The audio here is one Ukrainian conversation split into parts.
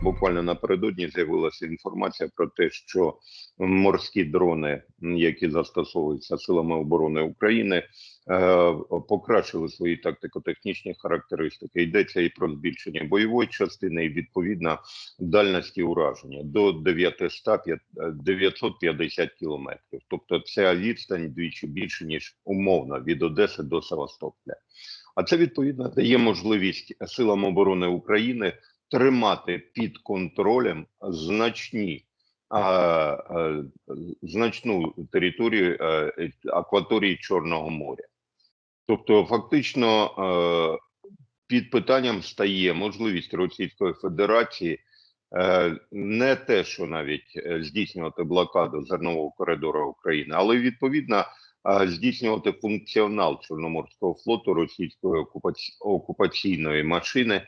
Буквально напередодні з'явилася інформація про те, що морські дрони, які застосовуються силами оборони України, е, покращили свої тактико-технічні характеристики. Йдеться і про збільшення бойової частини, і відповідно дальності ураження до 900, п'ят- е, 950 кілометрів. Тобто ця відстань двічі більше ніж умовно від Одеси до Севастополя. А це відповідно дає можливість силам оборони України тримати під контролем значні значну територію е, акваторії Чорного моря. Тобто, фактично, е, під питанням стає можливість Російської Федерації е, не те, що навіть здійснювати блокаду зернового коридору України, але відповідно здійснювати функціонал Чорноморського флоту російської окупаці- окупаційної машини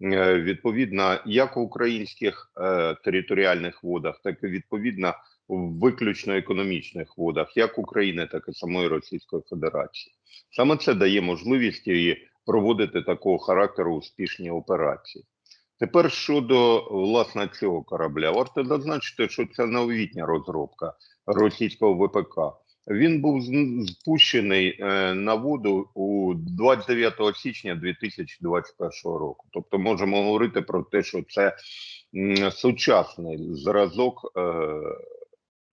відповідно як у українських е, територіальних водах, так і відповідно в виключно економічних водах, як України, так і самої Російської Федерації. Саме це дає можливість і проводити такого характеру успішні операції. Тепер щодо власне цього корабля, варто зазначити, що це новітня розробка російського ВПК. Він був спущений е, на воду у 29 січня 2021 року. Тобто, можемо говорити про те, що це сучасний зразок е,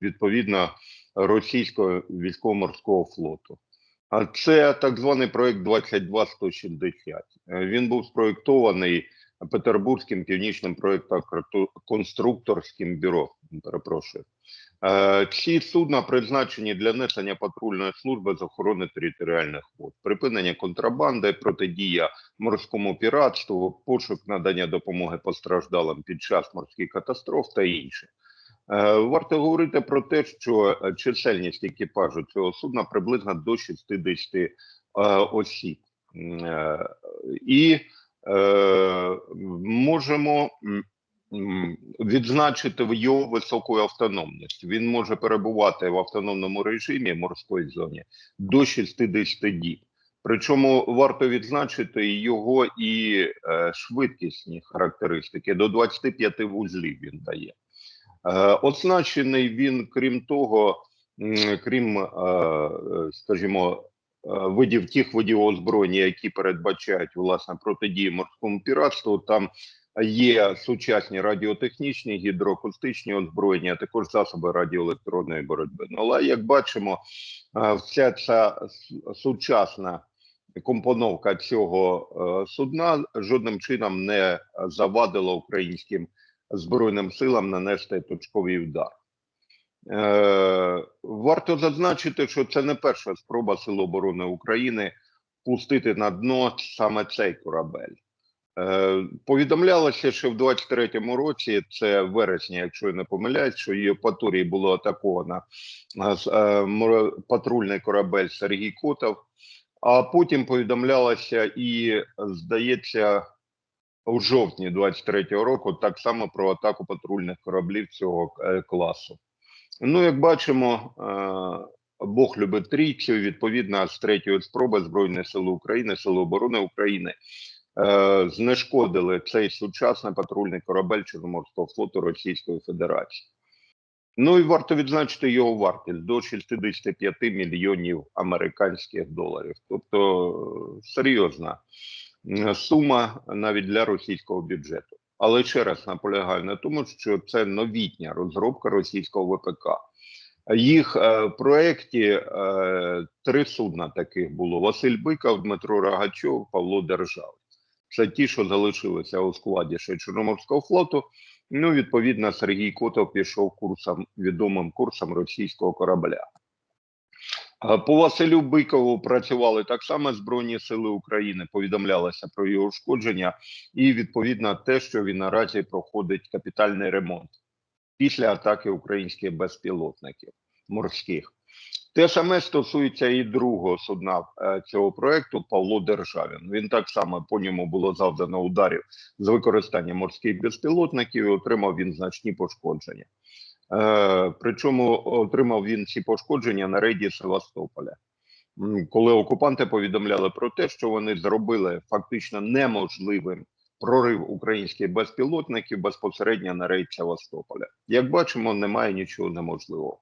відповідно російського військово-морського флоту. А це так званий проект 22160. Е, Він був спроєктований Петербурзьким північним проєктно-конструкторським бюро. Перепрошую. Е, Ці судна призначені для несення патрульної служби з охорони територіальних вод, припинення контрабанди, протидія морському піратству, пошук надання допомоги постраждалим під час морських катастроф та інше. Е, Варто говорити про те, що е, чисельність екіпажу цього судна приблизно до 60 е, осіб. Е, І е, можемо м, м, відзначити в його високу автономність. Він може перебувати в автономному режимі морської зоні до 60 діб. Причому варто відзначити його і е, швидкісні характеристики до 25 вузлів він дає. Е, Оснащений він, крім того, крім, е, е, скажімо, е, видів тих видів озброєння, які передбачають власне протидію морському піратству, там є сучасні радіотехнічні, гідроакустичні озброєння, а також засоби радіоелектронної боротьби. Ну, але як бачимо, е, вся ця сучасна компоновка цього е, судна жодним чином не завадила українським Збройним силам нанести точковий удар. Е, варто зазначити, що це не перша спроба Сил оборони України пустити на дно саме цей корабель. Е, повідомлялося, що в 23-му році, це вересня, якщо я не помиляюсь, що її Євпаторії було атаковано е, патрульний корабель Сергій Котов, а потім повідомлялося і, здається, у жовтні 23-го року так само про атаку патрульних кораблів цього класу. Ну, як бачимо, е, Бог любить трійцю. Відповідно, з третьої спроби Збройні Сили України, Сили оборони України е, знешкодили цей сучасний патрульний корабель Чорноморського флоту Російської Федерації. Ну і варто відзначити його вартість до 65 мільйонів американських доларів. Тобто е, серйозна сума навіть для російського бюджету. Але ще раз наполягаю на тому, що це новітня розробка російського ВПК. Їх е, в проєкті е, три судна таких було: Василь Биков, Дмитро Рогачов, Павло Держав. Це ті, що залишилися у складі ще Чорноморського флоту. Ну, відповідно, Сергій Котов пішов курсом відомим курсом російського корабля. По Василю Бикову працювали так само Збройні Сили України. Повідомлялося про його ушкодження, і відповідно те, що він наразі проходить капітальний ремонт після атаки українських безпілотників морських. Те саме стосується і другого судна е, цього проекту Павло Державін. Він так само по ньому було завдано ударів з використанням морських безпілотників. і Отримав він значні пошкодження. Е, причому отримав він ці пошкодження на рейді Севастополя. Коли окупанти повідомляли про те, що вони зробили фактично неможливим прорив українських безпілотників безпосередньо на рейд Севастополя. Як бачимо, немає нічого неможливого.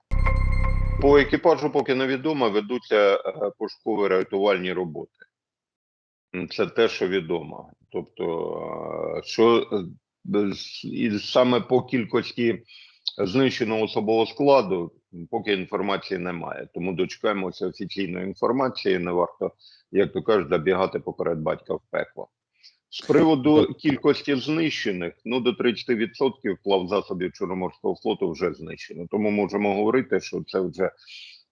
По екіпажу поки невідомо, ведуться е, пошукові рятувальні роботи. Це те, що відомо. Тобто, е, що саме по кількості знищеного особового складу, поки інформації немає. Тому дочекаємося офіційної інформації. Не варто, як то кажуть, забігати поперед батька в пекло. З приводу кількості знищених, ну до 30% плавзасобів Чорноморського флоту вже знищено. Тому можемо говорити, що це вже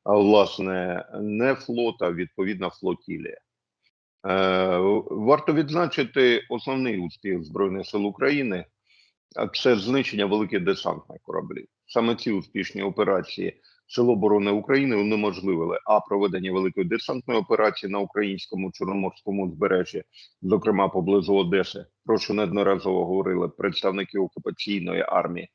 власне не флот, а відповідна флотілія. Е, варто відзначити основний успіх Збройних сил України, це знищення великих десантних кораблів. Саме ці успішні операції Сил оборони України унеможливили а проведення великої десантної операції на українському чорноморському узбережжі, зокрема поблизу Одеси. Про що неодноразово говорили представники окупаційної армії.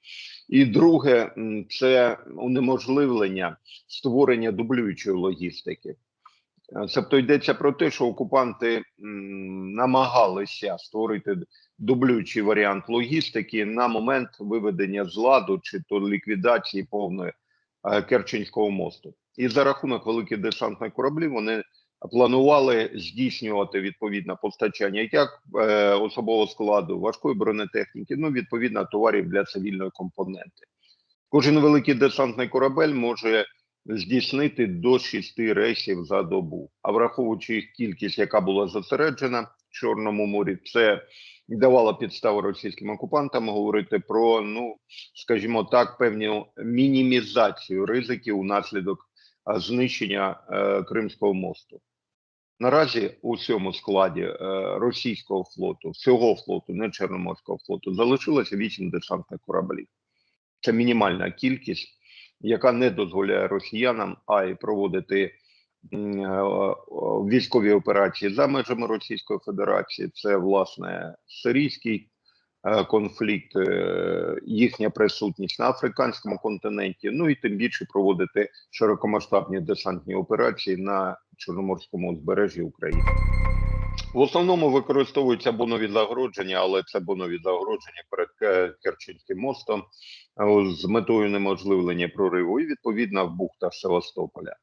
І друге, це унеможливлення створення дублюючої логістики. Е, Тобто йдеться про те, що окупанти намагалися створити дублюючий варіант логістики на момент виведення з ладу чи то ліквідації повної е, Керченського мосту. І за рахунок великих десантних кораблів вони планували здійснювати відповідне постачання як е, особового складу, важкої бронетехніки, ну відповідно товарів для цивільної компоненти. Кожен великий десантний корабель може здійснити до шести рейсів за добу. А враховуючи їх кількість, яка була зосереджена Чорному морі, це давало підставу російським окупантам говорити про, ну скажімо так, певну мінімізацію ризиків унаслідок знищення е, Кримського мосту. Наразі у цьому складі е, російського флоту, всього флоту, не Чорноморського флоту, залишилося 8 десантних кораблів. Це мінімальна кількість, яка не дозволяє росіянам а й проводити військові операції за межами Російської Федерації. Це власне сирійський е, конфлікт, е, їхня присутність на африканському континенті. Ну і тим більше проводити широкомасштабні десантні операції на Чорноморському узбережжі України. В основному використовуються бонові загородження, але це бонові загородження перед Ке- Керченським мостом е, з метою неможливлення прориву і відповідно в бухтах Севастополя,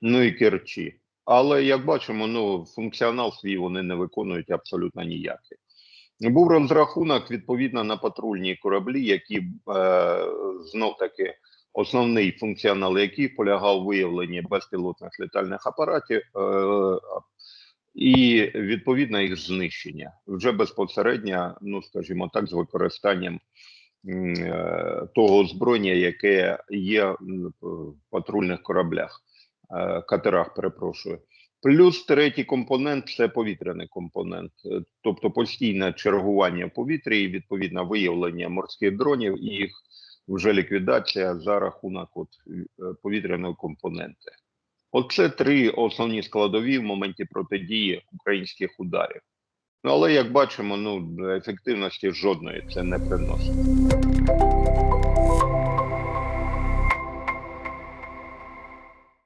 ну і Керчі. Але як бачимо, ну функціонал свій вони не виконують абсолютно ніякий. Був розрахунок відповідно на патрульні кораблі, які е, знов таки основний функціонал яких полягав виявленні безпілотних літальних апаратів е, і відповідно їх знищення вже безпосередньо, ну скажімо так, з використанням е, того озброєння, яке є в патрульних кораблях, катерах, перепрошую. Плюс третій компонент це повітряний компонент, е, тобто постійне чергування в повітрі і відповідно виявлення морських дронів і їх вже ліквідація за рахунок от, е, повітряної компоненти. Оце три основні складові в моменті протидії українських ударів. Ну але як бачимо, ну ефективності жодної це не приносить.